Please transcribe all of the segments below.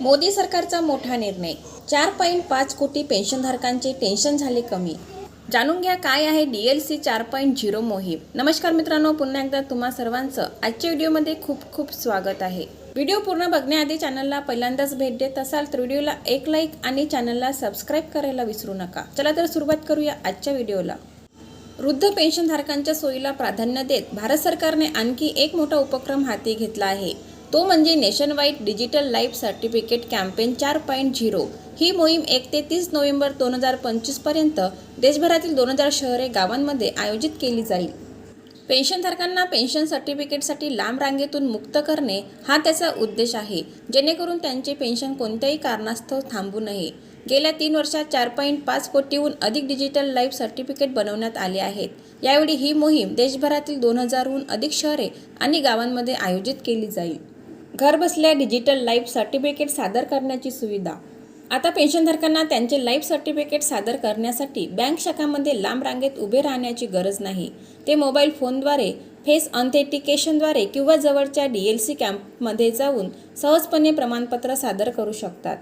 मोदी सरकारचा मोठा निर्णय. चार पॉईंट पाच कोटी पेन्शनधारकांचे टेन्शन झाले कमी. जाणून घ्या काय आहे डी एल सी चार पॉईंट झिरो मोहीम. नमस्कार मित्रांनो पुन्हा एकदा तुम्हा सर्वांचं आजच्या व्हिडिओमध्ये खूप खूप स्वागत आहे. व्हिडिओ पूर्ण बघण्याआधी चॅनलला पहिल्यांदाच भेट देत असाल तर व्हिडिओला एक लाईक आणि चॅनलला सबस्क्राईब करायला विसरू नका. चला तर सुरुवात करूया आजच्या व्हिडिओला. वृद्ध पेन्शनधारकांच्या सोयीला प्राधान्य देत भारत सरकारने आणखी एक मोठा उपक्रम हाती घेतला आहे. तो म्हणजे nationwide digital life certificate campaign चार पॉईंट झिरो. ही मोहीम एक ते तीस नोव्हेंबर दोन हजार पंचवीसपर्यंत देशभरातील दोन हजार शहरे गावांमध्ये आयोजित केली जाईल. पेन्शनधारकांना पेन्शन सर्टिफिकेटसाठी लांब रांगेतून मुक्त करणे हा त्याचा उद्देश आहे. जेणेकरून त्यांचे पेन्शन कोणत्याही कारणास्तव थांबू नये. गेल्या तीन वर्षात चार पॉईंट पाच कोटीहून अधिक डिजिटल लाईफ सर्टिफिकेट बनवण्यात आले आहेत. यावेळी ही मोहीम देशभरातील दोन हजारहून अधिक शहरे आणि गावांमध्ये आयोजित केली जाईल. घरबसल्या डिजिटल लाईफ सर्टिफिकेट सादर करण्याची सुविधा. आता पेन्शनधारकांना त्यांचे लाईफ सर्टिफिकेट सादर करण्यासाठी बँक शाखांमध्ये लांब रांगेत उभे राहण्याची गरज नाही. ते मोबाईल फोनद्वारे फेस ऑथेंटिकेशनद्वारे किंवा जवळच्या डी एल सी कॅम्पमध्ये जाऊन सहजपणे प्रमाणपत्र सादर करू शकतात.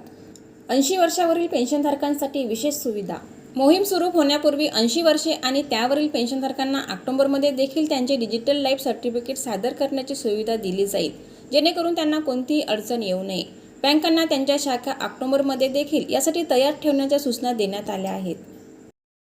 ऐंशी वर्षावरील पेन्शनधारकांसाठी विशेष सुविधा. मोहीम सुरू होण्यापूर्वी ऐंशी वर्षे आणि त्यावरील पेन्शनधारकांना ऑक्टोबरमध्ये देखील त्यांचे डिजिटल लाईफ सर्टिफिकेट सादर करण्याची सुविधा दिली जाईल. जेणेकरून त्यांना कोणतीही अडचण येऊ नये. बँकांना त्यांच्या शाखा ऑक्टोबरमध्ये देखील यासाठी तयार ठेवण्याच्या सूचना देण्यात आल्या आहेत.